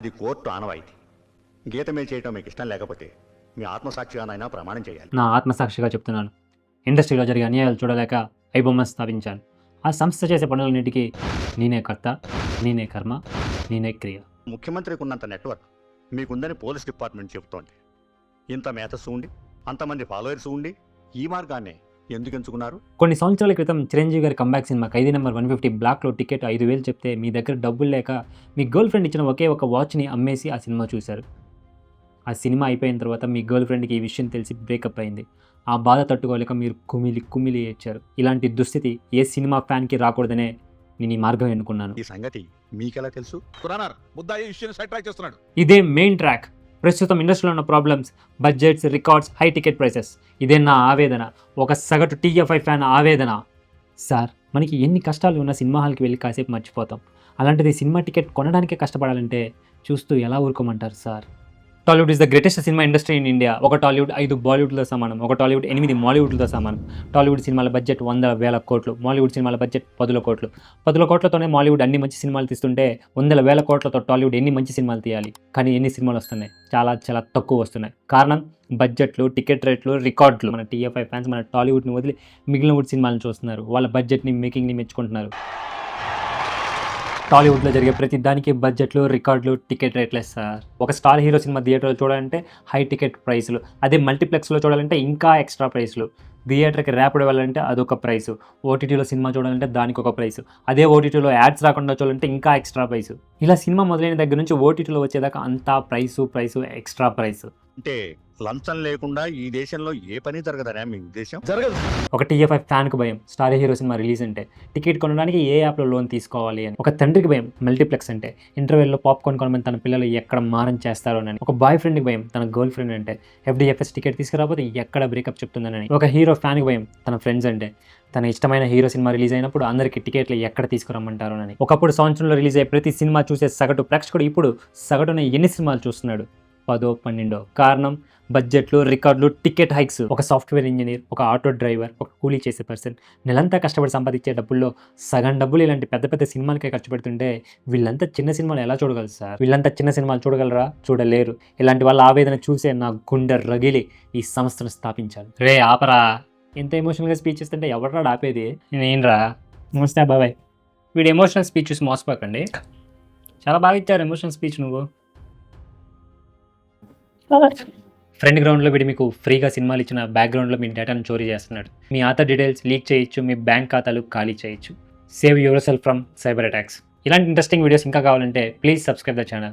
ఇది కోర్టు ఆనవాయితీ. గీత మీద చేయటం మీకు ఇష్టం లేకపోతే మీ ఆత్మసాక్షిగానైనా ప్రమాణం చేయాలి. నా ఆత్మసాక్షిగా చెప్తున్నాను. ఇండస్ట్రీలో జరిగే అన్యాయాలు చూడలేక ఐబొమ్మ స్థాపించాను. ఆ సంస్థ చేసే పనులన్నిటికీ నేనే కర్త నేనే కర్మ నేనే క్రియ. ముఖ్యమంత్రికి ఉన్నంత నెట్వర్క్ మీకుందని పోలీస్ డిపార్ట్మెంట్ చెబుతోంది. ఇంత మేతస్సు ఉండి అంతమంది ఫాలోయర్స్ ఉండి ఈ మార్గాన్ని ఎందుకు ఎంచుకున్నారు? కొన్ని సంవత్సరాల క్రితం చిరంజీవి గారి comeback cinema Khaidi number one fifty బ్లాక్లో టికెట్ ఐదు వేలు చెప్తే మీ దగ్గర డబ్బులు లేక మీ గర్ల్ ఫ్రెండ్ ఇచ్చిన ఒకే ఒక వాచ్ని అమ్మేసి ఆ సినిమా చూశారు. ఆ సినిమా అయిపోయిన తర్వాత మీ గర్ల్ ఫ్రెండ్కి ఈ విషయం తెలిసి బ్రేకప్ అయింది. ఆ బాధ తట్టుకోలేక మీరు కుమిలి కుమిలి ఏడ్చారు. ఇలాంటి దుస్థితి ఏ సినిమా ఫ్యాన్కి రాకూడదనే నేను ఈ మార్గం ఎన్నుకున్నాను. ఈ సంగతి మీకెలా తెలుసు? ఇదే మెయిన్ ట్రాక్ ప్రస్తుతం ఇండస్ట్రీలో ఉన్న problems budgets records high ticket prices ఇదే నా ఆవేదన. ఒక సగటు టీఎఫ్ఐ ఫ్యాన్ ఆవేదన. సార్ మనకి ఎన్ని కష్టాలు ఉన్న సినిమా హాల్కి వెళ్ళి కాసేపు మర్చిపోతాం. అలాంటిది సినిమా టికెట్ కొనడానికే కష్టపడాలంటే చూస్తూ ఎలా ఊరుకోమంటారు sir? Tollywood is the greatest cinema industry in India ఒక టాలీవుడ్ ఐదు బాలీవుడ్తో సమానం. ఒక టాలీవుడ్ ఎనిమిది మాలీవుడ్తో సమానం. టాలీవుడ్ సినిమాల బడ్జెట్ వందల వేల కోట్లు. మాలీవుడ్ సినిమాల బడ్జెట్ పదుల కోట్లు. పదుల కోట్లతోనే మాలీవుడ్ అన్ని మంచి సినిమాలు తీస్తుంటే వందల వేల కోట్లతో టాలీవుడ్ ఎన్ని మంచి సినిమాలు తీయాలి? కానీ ఎన్ని సినిమాలు వస్తున్నాయి? చాలా చాలా తక్కువ వస్తున్నాయి. కారణం బడ్జెట్లు టికెట్ రేట్లు రికార్డులు మన టీఎఫ్ఐ ఫ్యాన్స్ మన టాలీవుడ్ని వదిలి మిగిలిన వుడ్ సినిమాలను చూస్తున్నారు. వాళ్ళ బడ్జెట్ని మేకింగ్ని మెచ్చుకుంటున్నారు. టాలీవుడ్లో జరిగే ప్రతి దానికి బడ్జెట్లు రికార్డులు టికెట్ రేట్లే సార్. ఒక స్టార్ హీరో సినిమా థియేటర్లో చూడాలంటే హై టికెట్ ప్రైస్లు. అదే మల్టీప్లెక్స్లో చూడాలంటే ఇంకా ఎక్స్ట్రా ప్రైస్లు. థియేటర్కి ర్యాపిడ్ వెళ్ళాలంటే అదొక ప్రైస్. ఓటీటీలో సినిమా చూడాలంటే దానికి ఒక ప్రైస్. అదే ఓటీటీలో యాడ్స్ రాకుండా చూడాలంటే ఇంకా ఎక్స్ట్రా ప్రైస్. ఇలా సినిమా మొదలైన దగ్గర నుంచి ఓటీటీలో వచ్చేదాకా అంతా ప్రైసు ప్రైసు ఎక్స్ట్రా ప్రైస్. అంటే లంచం లేకుండా ఈ దేశంలో ఏ పని జరగదనే మీ ఉద్దేశం? జరగదు. ఒక టీఎఫ్ఐ ఫ్యాన్కి భయం. స్టార్ హీరో సినిమా రిలీజ్ అంటే టికెట్ కొనడానికి ఏ యాప్లో లోన్ తీసుకోవాలి అని. ఒక తండ్రికి భయం. మల్టీప్లెక్స్ అంటే ఇంటర్వెల్లో పాప్కార్న్ కొనమని తన పిల్లలు ఎక్కడ మారం చేస్తారోనని ఒక బాయ్ ఫ్రెండ్కి భయం. తన గర్ల్ ఫ్రెండ్ అంటే ఎఫ్డిఎఫ్ఎస్ టికెట్ తీసుకురాకపోతే ఎక్కడ బ్రేకప్ చెప్తుందని ఒక హీరో ఫ్యాన్కి భయం. తన ఫ్రెండ్స్ అంటే తన ఇష్టమైన హీరో సినిమా రిలీజ్ అయినప్పుడు అందరికి టికెట్లు ఎక్కడ తీసుకురమ్మంటారోనని ఒకప్పుడు సంవత్సరంలో రిలీజ్ అయ్యే ప్రతి సినిమా చూసే సగటు ప్రేక్షకుడు ఇప్పుడు సగటున ఎన్ని సినిమాలు చూస్తున్నాడు? పదో పన్నెండో. కారణం బడ్జెట్లు రికార్డులు టికెట్ హైక్స్. ఒక సాఫ్ట్వేర్ ఇంజనీర్ ఒక ఆటో డ్రైవర్ ఒక కూలీ చేసే పర్సన్. నెలంతా కష్టపడి సంపాదించే డబ్బుల్లో సగం డబ్బులు ఇలాంటి పెద్ద పెద్ద సినిమాలకే ఖర్చు పెడుతుంటే వీళ్ళంతా చిన్న సినిమాలు ఎలా చూడగలరు సార్? వీళ్ళంతా చిన్న సినిమాలు చూడగలరా? చూడలేరు. ఇలాంటి వాళ్ళ ఆవేదన చూసే నా గుండె రగిలి ఈ సంస్థను స్థాపించాను. రే ఆపరా. ఎంత ఎమోషనల్గా స్పీచ్ ఇస్తుంటే ఎవడరా ఆపేది? నేనురా. నమస్తే బాబాయ్. వీడు ఎమోషనల్ స్పీచ్ చూసి మోసపోకండి. చాలా బాగా ఇచ్చారు ఎమోషనల్ స్పీచ్ నువ్వు. ఫ్రంట్ గ్రౌండ్లో వీడు మీకు ఫ్రీగా సినిమాలు ఇచ్చిన బ్యాక్గ్రౌండ్లో మీ డేటాను చోరీ చేస్తున్నాడు. మీ ఆధార్ డీటెయిల్స్ లీక్ చేయొచ్చు మీ బ్యాంక్ ఖాతాలు ఖాళీ చేయొచ్చు. Save your self from cyber attacks. ఇలాంటి ఇంట్రెస్టింగ్ వీడియోస్ ఇంకా కావాలంటే ప్లీజ్ సబ్స్క్రైబ్ ద ఛానల్.